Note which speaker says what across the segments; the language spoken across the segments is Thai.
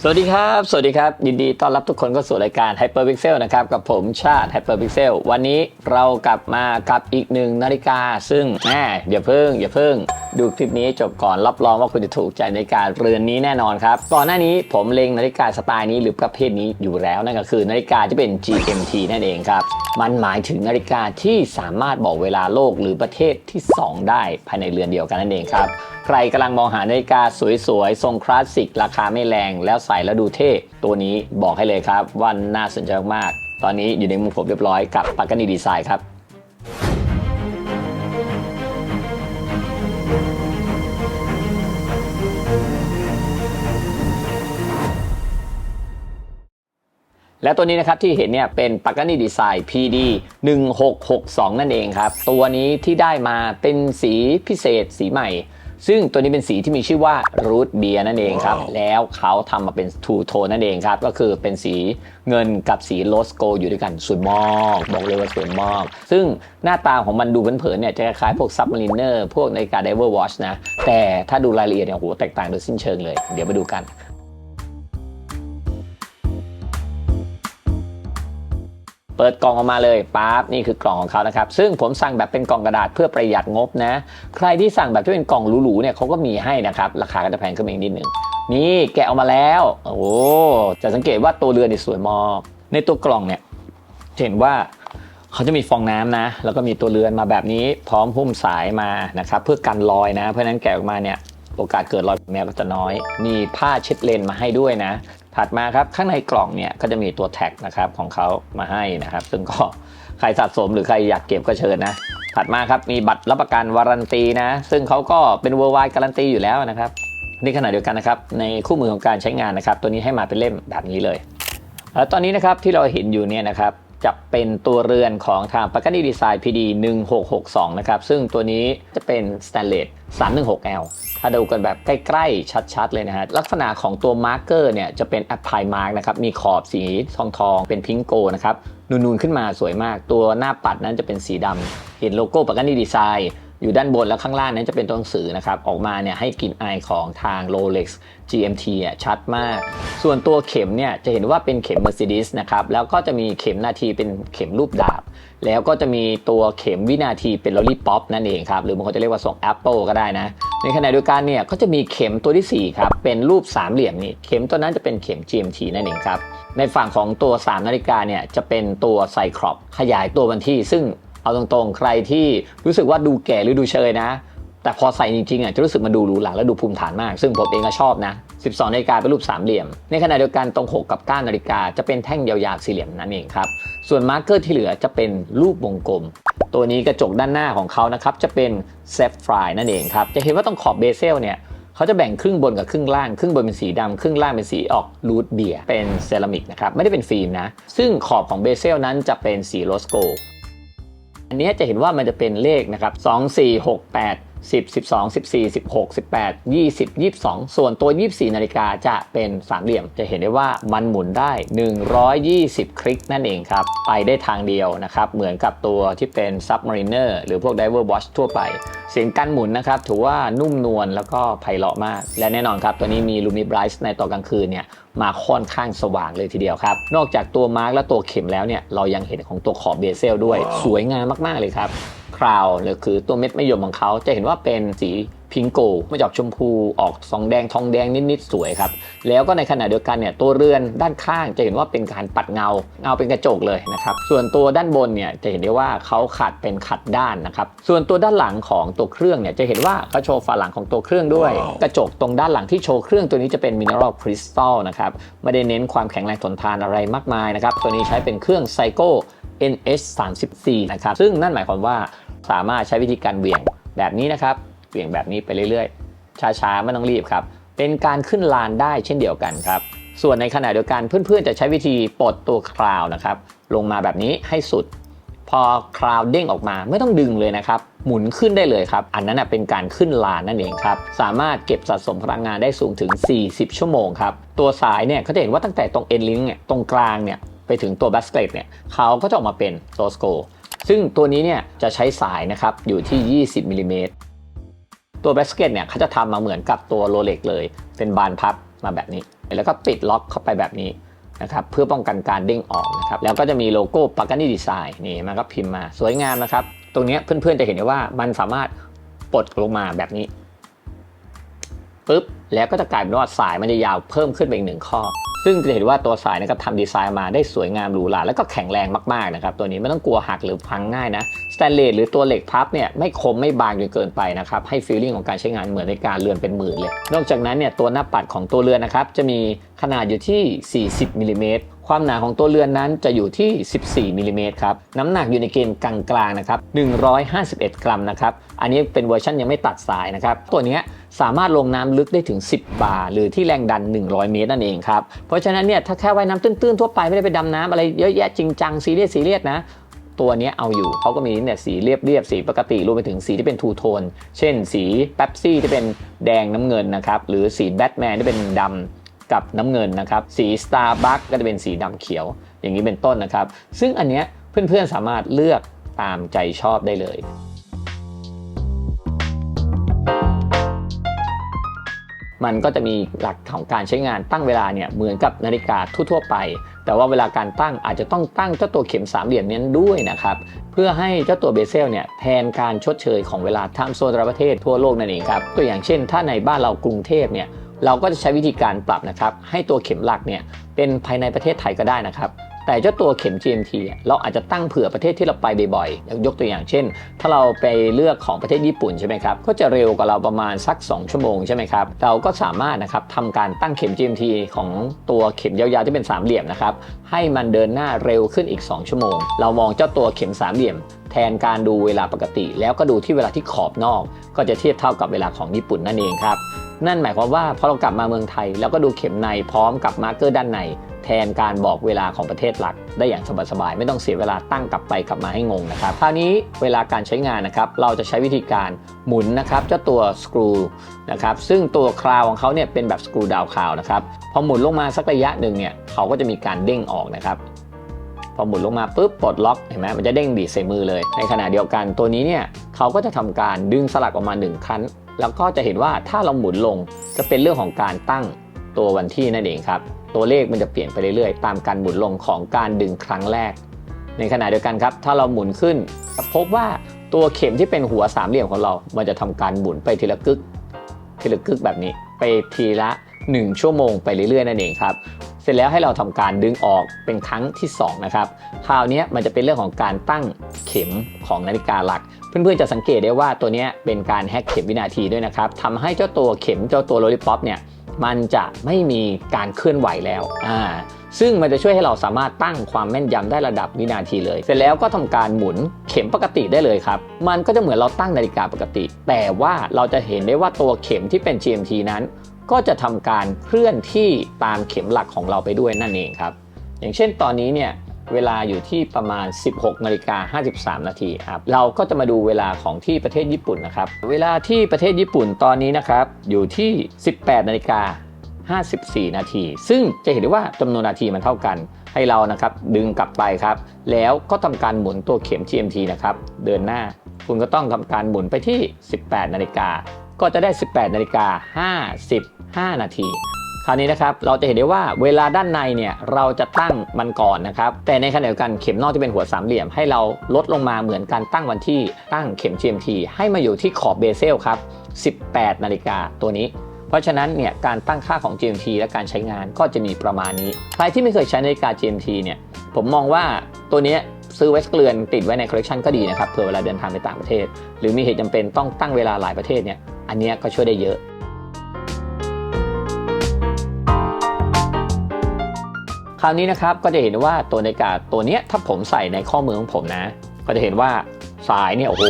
Speaker 1: สวัสดีครับ สวัสดีครับ ยินดีต้อนรับทุกคนเข้าสู่รายการ Hyperpixel นะครับ กับผมชาติ Hyperpixel วันนี้เรากลับมากับอีกหนึ่งนาฬิกา ซึ่งแม่อย่าเพิ่ง อย่าเพิ่ง ดูคลิปนี้จบก่อนรับรองว่าคุณจะถูกใจนาฬิกาเรือนนี้แน่นอนครับ ก่อนหน้านี้ผมเล็งนาฬิกาสไตล์นี้หรือประเภทนี้อยู่แล้วนั่นก็คือนาฬิกาที่เป็น GMT นั่นเองครับ มันหมายถึงนาฬิกาที่สามารถบอกเวลาโลกหรือประเทศที่ 2 ได้ภายในเรือนเดียวกันนั่นเองครับ ใครกำลังมองหานาฬิกาสวยๆ ทรงคลาสสิก ราคาไม่แรง แล้วใส่แล้วดูเท่ ตัวนี้บอกให้เลยครับว่าน่าสนใจมากๆ ตอนนี้อยู่ในมือผมเรียบร้อยกับปากกานีดีไซน์ครับและตัวนี้นะครับที่เห็นเนี่ยเป็นปากกานีดีไซน์ PD 1662 นั่นเองครับ ตัวนี้ที่ได้มาเป็นสีพิเศษสีใหม่ ซึ่งตัวนี้เป็นสีที่มีชื่อว่า Root Beer นั่นเองครับ แล้วเขาทำมาเป็น Two Tone นั่นเองครับ ก็คือเป็นสีเงินกับสีโ s สโกอยู่ด้วยกันสวยมากบอกเลยว่าสวยมาก ซึ่งหน้าตาของมันดูเผินๆเนี่ยจะคล้ายๆพวก Submariner พวกนาฬิกา Diver Watch นะ แต่ถ้าดูรายละเอียดเนี่ยโหแตกต่างโดยสิ้นเชิงเลย เดี๋ยวไปดูกัน ปิดกล่องออกมาเลยปั๊บนี่คือกล่องของเขานะครับ ซึ่งผมสั่งแบบเป็นกล่องกระดาษเพื่อประหยัดงบนะ ใครที่สั่งแบบที่เป็นกล่องหรูๆเนี่ยเขาก็มีให้นะครับ ราคาก็จะแพงขึ้นมาอีกนิดหนึ่งนี่แกะออกมาแล้ว โอ้จะสังเกตว่าตัวเรือนนี่สวยมากในตัวกล่องเนี่ยเห็นว่าเขาจะมีฟองน้ำนะ แล้วก็มีตัวเรือนมาแบบนี้พร้อมหุ้มสายมานะครับเพื่อกันรอยนะ เพราะฉะนั้นแกะออกมาเนี่ยโอกาสเกิดรอยแมวก็จะน้อย มีผ้าเช็ดเลนมาให้ด้วยนะ ถัดมาครับข้างในกล่องเนี่ยก็จะมีตัวแท็กนะครับของเขามาให้นะครับ ซึ่งก็ใครสะสมหรือใครอยากเก็บก็เชิญนะ ถัดมาครับมีบัตรรับประกันวารันตีนะ ซึ่งเขาก็เป็นเวอร์ไวการันตีอยู่แล้วนะครับนี่ขณะเดียวกันนะครับในคู่มือของการใช้งานนะครับ ตัวนี้ให้มาเป็นเล่มแบบนี้เลยแล้วตอนนี้นะครับที่เราเห็นอยู่เนี่ยนะครับ จะเป็นตัวเรือนของทาง p a c a n i Design PD 1662 นะครับ ซึ่งตัวนี้จะเป็น Stainless 316L ถ้าดูกันแบบใกล้ๆ ชัดๆ เลยนะฮะ ลักษณะของตัวมาร์กเกอร์เนี่ยจะเป็น Apply Mark นะครับ มีขอบสีทองทองเป็นพิงโกนะครับ นูนๆ ขึ้นมาสวยมาก ตัวหน้าปัดนั้นจะเป็นสีดำเห็นโลโก้ p a c a n i Design อยู่ด้านบนแล้วข้างล่างนั้นจะเป็นตัวหนังสือนะครับ ออกมาเนี่ยให้กลิ่นอายของทาง Rolex GMT อะชัดมาก ส่วนตัวเข็มเนี่ยจะเห็นว่าเป็นเข็ม Mercedes นะครับ แล้วก็จะมีเข็มนาทีเป็นเข็มรูปดาบ แล้วก็จะมีตัวเข็มวินาทีเป็น Lollipop นั่นเองครับ หรือบางคนจะเรียกว่าส่ง Apple ก็ได้นะ ในขณะเดียวกันเนี่ยก็จะมีเข็มตัวที่ 4 ครับ เป็นรูปสามเหลี่ยมนี่ เข็มตัวนั้นจะเป็นเข็ม GMT นั่นเองครับ ในฝั่งของตัว 3 นาฬิกาเนี่ยจะเป็นตัวไซครอปขยายตัววันที่ซึ่ง เอาตรงๆ ใครที่รู้สึกว่าดูแก่หรือดูเชยนะ แต่พอใส่จริงๆอะจะรู้สึกมันดูหรูหราและดูภูมิฐานมาก ซึ่งผมเองก็ชอบนะ 12นาฬิกาเป็นรูปสามเหลี่ยม ในขณะเดียวกันตรง 6 กับ9นาฬิกาจะเป็นแท่งยาวๆสี่เหลี่ยมนั่นเองครับ ส่วนมาร์กเกอร์ที่เหลือจะเป็นรูปวงกลม ตัวนี้กระจกด้านหน้าของเขานะครับจะเป็นเซฟฟรายนั่นเองครับจะเห็นว่าตรงขอบเบเซลเนี่ยเขาจะแบ่งครึ่งบนกับครึ่งล่าง ครึ่งบนเป็นสีดำครึ่งล่างเป็นสีออกรูทเบียร์เป็นเซรามิกนะครับ ไม่ได้เป็นฟิล์มนะ ซึ่งขอบของเบเซลนั้นจะเป็นสีโรสโก อันนี้จะเห็นว่ามันจะเป็นเลขนะครับ 2 4 6 8 10 12 14 16 18 20 22 ส่วนตัว 24 นาฬิกาจะเป็นสามเหลี่ยม จะเห็นได้ว่ามันหมุนได้ 120 คลิกนั่นเองครับ ไปได้ทางเดียวนะครับ เหมือนกับตัวที่เป็น Submariner หรือพวก Diver Watch ทั่วไป เสียงการหมุนนะครับ ถือว่านุ่มนวลแล้วก็ไพเราะมาก และแน่นอนครับ ตัวนี้มี Lumi Bright ในตอนกลางคืนเนี่ยมาค่อนข้างสว่างเลยทีเดียวครับ นอกจากตัวมาร์กและตัวเข็มแล้วเนี่ยเรายังเห็นของตัวขอบเบเซลด้วย สวยงามมากๆเลยครับ คราวหรือคือตัวเม็ดมะยมของเขาจะเห็นว่าเป็นสีพิงโกไม่ออกชมพูออกสองแดงทองแดงนิดๆสวยครับ แล้วก็ในขณะเดียวกันเนี่ยตัวเรือนด้านข้างจะเห็นว่าเป็นการปัดเงาเงาเป็นกระจกเลยนะครับ ส่วนตัวด้านบนเนี่ยจะเห็นได้ว่าเขาขัดเป็นขัดด้านนะครับ ส่วนตัวด้านหลังของตัวเครื่องเนี่ยจะเห็นว่าเขาโชว์ฝาหลังของตัวเครื่องด้วย กระจกตรงด้านหลังที่โชว์เครื่องตัวนี้จะเป็นมินเนอรัลคริสตัลนะครับไม่ได้เน้นความแข็งแรงทนทานอะไรมากมายนะครับตัวนี้ใช้เป็นเครื่องไซโก้ NH 3 4 นะครับซึ่งนั่นหมายความว่า สามารถใช้วิธีการเหวี่ยงแบบนี้นะครับเหวี่ยงแบบนี้ไปเรื่อยๆ ช้าๆไม่ต้องรีบครับ เป็นการขึ้นลานได้เช่นเดียวกันครับ ส่วนในขณะเดียวกันเพื่อนๆ จะใช้วิธีปลดตัวคราวนะครับ ลงมาแบบนี้ให้สุด พอคราวเด้งออกมาไม่ต้องดึงเลยนะครับ หมุนขึ้นได้เลยครับ อันนั้นเป็นการขึ้นลานนั่นเองครับ สามารถเก็บสะสมพลังงานได้สูงถึง 40 ชั่วโมงครับ ตัวสายเนี่ยเขาจะเห็นว่าตั้งแต่ตรงเอ็นลิงเนี่ยตรงกลางเนี่ยไปถึงตัวบัสเกตเนี่ยเขาก็จะออกมาเป็นโซสโก ซึ่งตัวนี้เนี่ยจะใช้สายนะครับอยู่ที่ 20มิลลิเมตรตัวแบสเกตเนี่ยเขาจะทำมาเหมือนกับตัวโรเล็กเลย เป็นบานพับมาแบบนี้ แล้วก็ปิดล็อกเข้าไปแบบนี้นะครับเพื่อป้องกันการเด้งออกนะครับแล้วก็จะมีโลโก้ปากานี่ดีไซน์นี่มันก็พิมพ์มาสวยงามนะครับ ตรงนี้เพื่อนๆจะเห็นได้ว่ามันสามารถปลดลงมาแบบนี้ปุ๊บ แล้วก็จะกลายเป็นว่าสายมันจะยาวเพิ่มขึ้นไปอีกหนึ่งข้อ ซึ่งจะเห็นว่าตัวสายนะครับทำดีไซน์มาได้สวยงามหรูหราแล้วก็แข็งแรงมากๆนะครับตัวนี้ไม่ต้องกลัวหักหรือพังง่ายนะสแตนเลสหรือตัวเหล็กพับเนี่ยไม่คมไม่บางจนเกินไปนะครับให้ฟีลลิ่งของการใช้งานเหมือนในการเรือนเป็นหมื่นเลย นอกจากนั้นเนี่ยตัวหน้าปัดของตัวเรือนนะครับจะมีขนาดอยู่ที่ 40มิลลิเมตรความหนาของตัวเรือนนั้นจะอยู่ที่ 14มิลลิเมตรครับ น้ำหนักอยู่ในเกณฑ์กลางๆนะครับ 151 กรัมนะครับ อันนี้เป็นเวอร์ชันยังไม่ตัดสายนะครับ ตัวนี้ สามารถลงน้ำลึกได้ถึง 10 บาร์หรือที่แรงดัน 100 เมตรนั่นเองครับ เพราะฉะนั้นเนี่ยถ้าแค่ว่ายน้ำตื้นๆทั่วไปไม่ได้ไปดำน้ำอะไรเยอะแยะจริงจังซีเรียสซีเรียสนะตัวนี้เอาอยู่เขาก็มีเนี่ยสีเรียบๆสีปกติรวมไปถึงสีที่เป็นทูโทน เช่น สีเป๊ปซี่ที่เป็นแดงน้ำเงินนะครับหรือสีแบทแมนที่เป็นดำกับน้ำเงินนะครับสีสตาร์บัคก็จะเป็นสีดำเขียว อย่างนี้เป็นต้นนะครับ ซึ่งอันเนี้ยเพื่อนๆสามารถเลือกตามใจชอบได้เลย มันก็จะมีหลักของการใช้งานตั้งเวลาเนี่ยเหมือนกับนาฬิกาทั่วๆไป แต่ว่าเวลาการตั้งอาจจะต้องตั้งเจ้าตัวเข็มสามเหลี่ยมนี้ด้วยนะครับ เพื่อให้เจ้าตัวเบเซลเนี่ยแทนการชดเชยของเวลาไทม์โซนแต่ละประเทศทั่วโลกนั่นเองครับ ตัวอย่างเช่น ถ้าในบ้านเรากรุงเทพเนี่ยเราก็จะใช้วิธีการปรับนะครับ ให้ตัวเข็มหลักเนี่ยเป็นภายในประเทศไทยก็ได้นะครับ แต่เจ้าตัวเข็ม GMT เราอาจจะตั้งเผื่อประเทศที่เราไปบ่อยๆยกตัวอย่างเช่น ถ้าเราไปเลือกของประเทศญี่ปุ่นใช่ไหมครับ ก็จะเร็วกว่าเราประมาณสัก 2 ชั่วโมงใช่ไหมครับ เราก็สามารถนะครับทำการตั้งเข็ม GMT ของตัวเข็มยาวๆที่เป็นสามเหลี่ยมนะครับให้มันเดินหน้าเร็วขึ้นอีก 2 ชั่วโมง เรามองเจ้าตัวเข็มสามเหลี่ยมแทนการดูเวลาปกติ แล้วก็ดูที่เวลาที่ขอบนอก ก็จะเทียบเท่ากับเวลาของญี่ปุ่นนั่นเองครับนั่นหมายความว่าพอเรากลับมาเมืองไทย แล้วก็ดูเข็มในพร้อมกับมาร์กเกอร์ด้านใน แทนการบอกเวลาของประเทศหลัก ได้อย่างสบายๆไม่ต้องเสียเวลาตั้งกลับไปกลับมาให้งงนะครับคราวนี้เวลาการใช้งานนะครับ เราจะใช้วิธีการหมุนนะครับเจ้าตัวสกรูนะครับซึ่งตัวคราวของเขาเนี่ยเป็นแบบสกรูดาวคราวนะครับพอหมุนลงมาสักระยะหนึ่งเนี่ยเขาก็จะมีการเด้งออกนะครับพอหมุนลงมาปุ๊บปลดล็อกเห็นไหมมันจะเด้งดีดใส่มือเลย ในขณะเดียวกันตัวนี้เนี่ยเขาก็จะทำการดึงสลักออกมาหนึ่งครั้งแล้วก็จะเห็นว่าถ้าเราหมุนลงจะเป็นเรื่องของการตั้งตัววันที่นั่นเองครับ ตัวเลขมันจะเปลี่ยนไปเรื่อยๆ ตามการหมุนลงของการดึงครั้งแรก ในขณะเดียวกันครับ ถ้าเราหมุนขึ้นจะพบว่าตัวเข็มที่เป็นหัวสามเหลี่ยมของเรา มันจะทำการหมุนไปทีละกึก ทีละกึกแบบนี้ ไปทีละ 1 ชั่วโมงไปเรื่อยๆนั่นเองครับ เสร็จแล้วให้เราทำการดึงออกเป็นครั้งที่ 2 นะครับ คราวนี้มันจะเป็นเรื่องของการตั้งเข็มของนาฬิกาหลัก เพื่อนๆจะสังเกตได้ว่าตัวนี้เป็นการแฮกเข็มวินาทีด้วยนะครับทำให้เจ้าตัวเข็มเจ้าตัวโลลิปอปเนี่ย มันจะไม่มีการเคลื่อนไหวแล้วอ่าซึ่งมันจะช่วยให้เราสามารถตั้งความแม่นยำได้ระดับวินาทีเลย เสร็จแล้วก็ทำการหมุนเข็มปกติได้เลยครับ มันก็จะเหมือนเราตั้งนาฬิกาปกติ แต่ว่าเราจะเห็นได้ว่าตัวเข็มที่เป็น GMT นั้น ก็จะทำการเคลื่อนที่ตามเข็มหลักของเราไปด้วยนั่นเองครับ อย่างเช่นตอนนี้เนี่ย เวลาอยู่ที่ประมาณ 16นาฬิกา53 นาทีครับเราก็จะมาดูเวลาของที่ประเทศญี่ปุ่นนะครับ เวลาที่ประเทศญี่ปุ่นตอนนี้นะครับอยู่ที่ 18นาฬิกา54 นาที ซึ่งจะเห็นได้ว่าจำนวนนาทีมันเท่ากัน ให้เรานะครับดึงกลับไปครับ แล้วก็ทำการหมุนตัวเข็ม GMT นะครับ เดินหน้า คุณก็ต้องทำการหมุนไปที่ 18 นาฬิกา ก็จะได้ 18 นาฬิกา 55 นาที คราวนี้นะครับเราจะเห็นได้ว่าเวลาด้านในเนี่ยเราจะตั้งมันก่อนนะครับแต่ในขณะเดียวกันเข็มนอกที่เป็นหัวสามเหลี่ยมให้เราลดลงมาเหมือนการตั้งวันที่ตั้งเข็ม GMT ให้มาอยู่ที่ขอบเบเซลครับ18 นาฬิกาตัวนี้ เพราะฉะนั้นเนี่ยการตั้งค่าของ GMT และการใช้งานก็จะมีประมาณนี้ ใครที่ไม่เคยใช้นาฬิกา GMT เนี่ยผมมองว่าตัวนี้ซื้อไว้สักเรือนติดไว้ในคอลเลคชันก็ดีนะครับเผื่อเวลาเดินทางไปต่างประเทศ หรือมีเหตุจำเป็นต้องตั้งเวลาหลายประเทศเนี่ยอันนี้ก็ช่วยได้เยอะ คราวนี้นะครับก็จะเห็นว่าตัวนาฬิกาตัวเนี้ยถ้าผมใส่ในข้อมือของผมนะ ก็จะเห็นว่าสายเนี่ยโอ้โห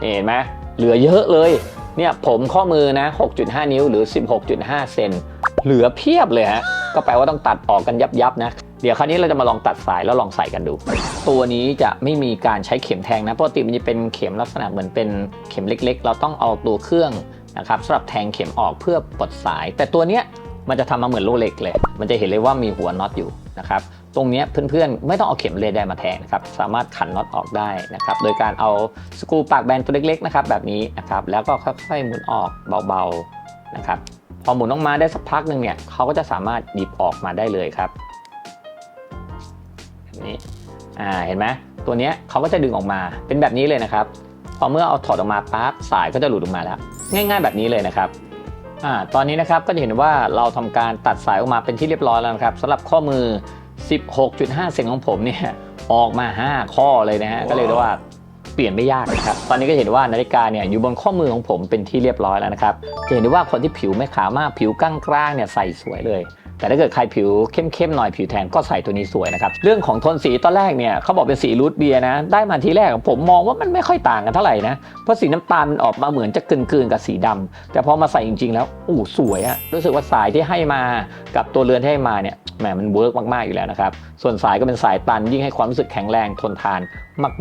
Speaker 1: เห็นไหมเหลือเยอะเลยเนี่ยผมข้อมือนะ 6.5 นิ้วหรือ 16.5 เซนเหลือเพียบเลยฮะก็แปลว่าต้องตัดออกกันยับยับนะ เดี๋ยวคราวนี้เราจะมาลองตัดสายแล้วลองใส่กันดู ตัวนี้จะไม่มีการใช้เข็มแทงนะปกติมันจะเป็นเข็มลักษณะเหมือนเป็นเข็มเล็ก ๆ เราต้องเอาตัวเครื่องนะครับสำหรับแทงเข็มออกเพื่อปลดสาย แต่ตัวเนี้ย มันจะทำมาเหมือนโลเล็กเลย มันจะเห็นเลยว่ามีหัวน็อตอยู่นะครับ ตรงนี้เพื่อนๆ ไม่ต้องเอาเข็มเลไดมาแทงนะครับ สามารถขันน็อตออกได้นะครับ โดยการเอาสกรูปากแบนตัวเล็กๆนะครับแบบนี้นะครับ แล้วก็ค่อยๆหมุนออกเบาๆนะครับ พอหมุนออกมาได้สักพักหนึ่งเนี่ยเขาก็จะสามารถหยิบออกมาได้เลยครับแบบนี้ อ่า เห็นไหมตัวนี้เขาก็จะดึงออกมา เป็นแบบนี้เลยนะครับ พอเมื่อเอาถอดออกมาปั๊บสายก็จะหลุดออกมาแล้ว ง่าย ๆ แบบนี้เลยนะครับ อ่าตอนนี้นะครับก็จะเห็นว่าเราทำการตัดสายออกมาเป็นที่เรียบร้อยแล้วนะครับสำหรับข้อมือ 16.5 เซนของผมเนี่ยออกมา 5 ข้อเลยนะฮะก็เลยเรียกว่าเปลี่ยนไม่ยากนะครับ ตอนนี้ก็เห็นว่านาฬิกาเนี่ยอยู่บนข้อมือของผมเป็นที่เรียบร้อยแล้วนะครับ จะเห็นได้ว่าคนที่ผิวไม่ขาวมากผิวก้างๆเนี่ยใส่สวยเลย แต่ถ้าเกิดใครผิวเข้มๆหน่อยผิวแทนก็ใส่ตัวนี้สวยนะครับ เรื่องของโทนสีตอนแรกเนี่ยเขาบอกเป็นสีรูทเบียร์นะ ได้มาทีแรกผมมองว่ามันไม่ค่อยต่างกันเท่าไหร่นะ เพราะสีน้ำตาลมันออกมาเหมือนจะกลืนๆกับสีดำแต่พอมาใส่จริงๆ แล้วอู้สวยอะรู้สึกว่าสายที่ให้มากับตัวเรือนที่ให้มาเนี่ยแหมมันเวิร์กมากๆอยู่แล้วนะครับส่วนสายก็เป็นสายตันยิ่งให้ความรู้สึกแข็งแรงทนทาน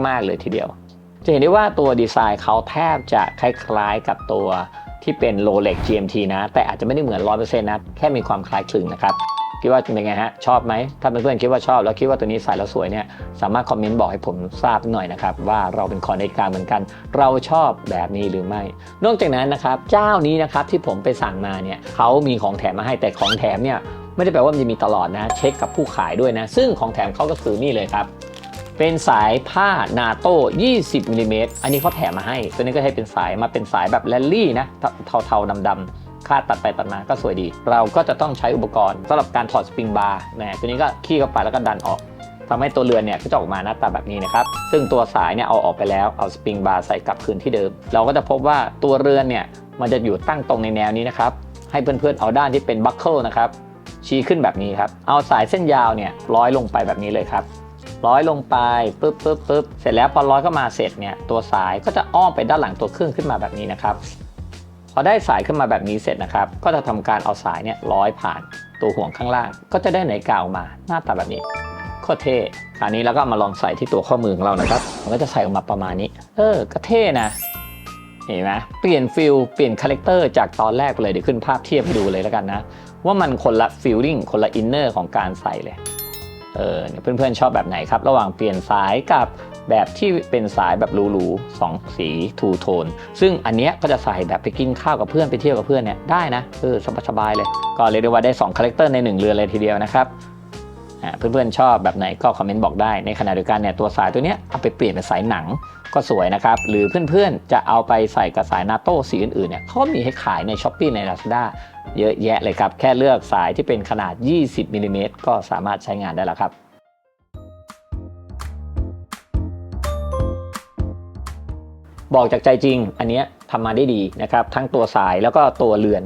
Speaker 1: มาก ๆเลยทีเดียว จะเห็นได้ว่าตัวดีไซน์เขาแทบจะคล้ายๆกับตัว ที่เป็น Rolex GMT นะ แต่อาจจะไม่ได้เหมือน 100%นะ แค่มีความคล้ายคลึงนะครับคิดว่าเป็นไงฮะ ชอบไหม ถ้าเพื่อนๆคิดว่าชอบ แล้วคิดว่าตัวนี้ใส่แล้วสวยเนี่ย สามารถคอมเมนต์บอกให้ผมทราบหน่อยนะครับ ว่าเราเป็นคอนกาเหมือนกัน เราชอบแบบนี้หรือไม่ นอกจากนั้นนะครับเจ้านี้นะครับที่ผมไปสั่งมาเนี่ยเขามีของแถมมาให้แต่ของแถมเนี่ยไม่ได้แปลว่ามันจะมีตลอดนะ เช็คกับผู้ขายด้วยนะ ซึ่งของแถมเขาก็คือนี่เลยครับ เป็นสายผ้านาโต้ 20มิลลิเมตรอันนี้เขาแถมมาให้ ตัวนี้ก็ให้เป็นสายมาเป็นสายแบบแรลลี่นะ เทาๆดำๆคาดตัดไปตัดมาก็สวยดี เราก็จะต้องใช้อุปกรณ์สำหรับการถอดสปริงบาร์นะตัวนี้ก็ขี้เข้าไปแล้วก็ดันออกทำให้ตัวเรือนเนี่ยก็จะออกมาหน้าตาแบบนี้นะครับ ซึ่งตัวสายเนี่ยเอาออกไปแล้วเอาสปริงบาร์ใส่กลับคืนที่เดิม เราก็จะพบว่าตัวเรือนเนี่ยมันจะอยู่ตั้งตรงในแนวนี้นะครับ ให้เพื่อนๆเอาด้านที่เป็นบัคเกิลนะครับชี้ขึ้นแบบนี้ครับ เอาสายเส้นยาวเนี่ยร้อยลงไปแบบนี้เลยครับ ร้อยลงไปปึ๊บปึ๊บปึ๊บเสร็จแล้วพอร้อยเข้ามาเสร็จเนี่ยตัวสายก็จะอ้อมไปด้านหลังตัวเครื่องขึ้นมาแบบนี้นะครับ พอได้สายขึ้นมาแบบนี้เสร็จนะครับ ก็จะทำการเอาสายเนี่ยร้อยผ่านตัวห่วงข้างล่าง ก็จะได้ไหนกาวมาหน้าตาแบบนี้โคตรเท่คราวนี้แล้วก็มาลองใส่ที่ตัวข้อมือของเรานะครับ มันก็จะใส่ออกมาประมาณนี้ เออก็เท่นะเห็นไหมเปลี่ยนฟิลเปลี่ยนคาแรคเตอร์จากตอนแรกไปเลยเดี๋ยวขึ้นภาพเทียบให้ดูเลยแล้วกันนะ ว่ามันคนละฟิลลิ่งคนละอินเนอร์ของการใส่เลย เออเพื่อนๆชอบแบบไหนครับ ระหว่างเปลี่ยนสายกับแบบที่เป็นสายแบบหรูๆสองสีทูโทน ซึ่งอันเนี้ยก็จะใส่แบบไปกินข้าวกับเพื่อนไปเที่ยวกับเพื่อนเนี่ยได้นะเออสบายๆเลย ก็เรียกได้ว่าได้2คาแรคเตอร์ใน 1 เรือนเลยทีเดียวนะครับเพื่อนๆชอบแบบไหนก็คอมเมนต์บอกได้ในขณะเดียวกันเนี่ยตัวสายตัวเนี้ยเอาไปเปลี่ยนเป็นสายหนัง ก็สวยนะครับ หรือเพื่อนๆ จะเอาไปใส่กับสายนาโต้สีอื่นๆเนี่ยเขามีให้ขายใน s h อ p e e ใน Lazada เยอะแยะเลยครับ แค่เลือกสายที่เป็นขนาด 20มิลลิเมตรก็สามารถใช้งานได้แล้วครับบอกจากใจจริง อันนี้ทำมาได้ดีนะครับ ทั้งตัวสายแล้วก็ตัวเรือน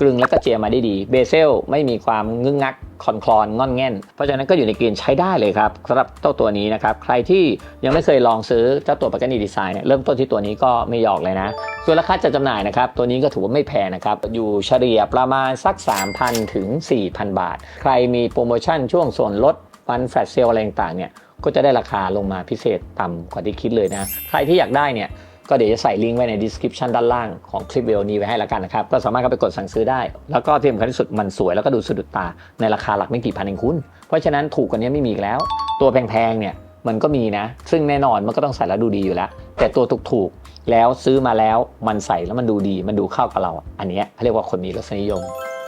Speaker 1: กลึงแล้วก็เจียมาได้ดีเบเซลไม่มีความงึกงักคอนคลอนงอนแง่น เพราะฉะนั้นก็อยู่ในเกณฑ์ใช้ได้เลยครับสำหรับเจ้าตัวนี้นะครับ ใครที่ยังไม่เคยลองซื้อเจ้าตัวปากกานีดีไซน์เนี่ยเริ่มต้นที่ตัวนี้ก็ไม่หยอกเลยนะ ส่วนราคาจัดจำหน่ายนะครับ ตัวนี้ก็ถือว่าไม่แพงนะครับ อยู่เฉลี่ยประมาณสัก 3,000 ถึง 4,000 บาท ใครมีโปรโมชั่นช่วงส่วนลดฟันแฟลชเซลอะไรต่างเนี่ยก็จะได้ราคาลงมาพิเศษต่ำกว่าที่คิดเลยนะ ใครที่อยากได้เนี่ย ก็เดี๋ยวจะใส่ลิงก์ไว้ใน description ด้านล่างของคลิปวิดีโอนี้ไว้ให้ล้วกันนะครับ ก็สามารถเข้าไปกดสั่งซื้อได้ แล้วก็ที่สำคัญที่สุดมันสวยแล้วก็ดูสะดุดตาในราคาหลักไม่กี่พันเองคุณ เพราะฉะนั้นถูกกว่านี้ไม่มีอีกแล้ว ตัวแพงๆเนี่ยมันก็มีนะ ซึ่งแน่นอนมันก็ต้องใส่แล้วดูดีอยู่แล้ว แต่ตัวถูกๆแล้วซื้อมาแล้วมันใส่แล้วมันดูดี มันดูเข้ากับเรา อันนี้เขาเรียกว่าคนมีรสนิยม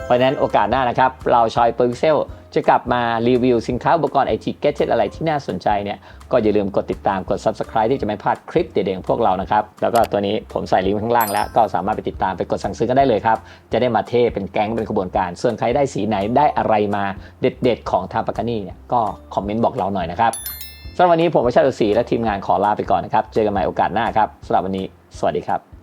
Speaker 1: เพราะฉะนั้นโอกาสหน้านะครับ เราชอยเปอร์พิเซล จะกลับมารีวิวสินค้าอุปกรณ์ไอทีแกจิตอะไรที่น่าสนใจเนี่ยก็อย่าลืมกดติดตามกด Subscribe ที่จะไม่พลาดคลิปเด็ดๆของพวกเรานะครับ แล้วก็ตัวนี้ผมใส่ลิงก์ข้างล่างแล้ว ก็สามารถไปติดตามไปกดสั่งซื้อกันได้เลยครับ จะได้มาเทเป็นแก๊งเป็นขบวนการ ส่วนใครได้สีไหนได้อะไรมาเด็ดๆ ของทางปากานี่เนี่ยก็คอมเมนต์บอกเราหน่อยนะครับสำหรับวันนี้ผมวชาตุศรีและทีมงานขอลาไปก่อนนะครับเจอกันใหม่โอกาสหน้าครับสำหรับวันนี้ สวัสดีครับ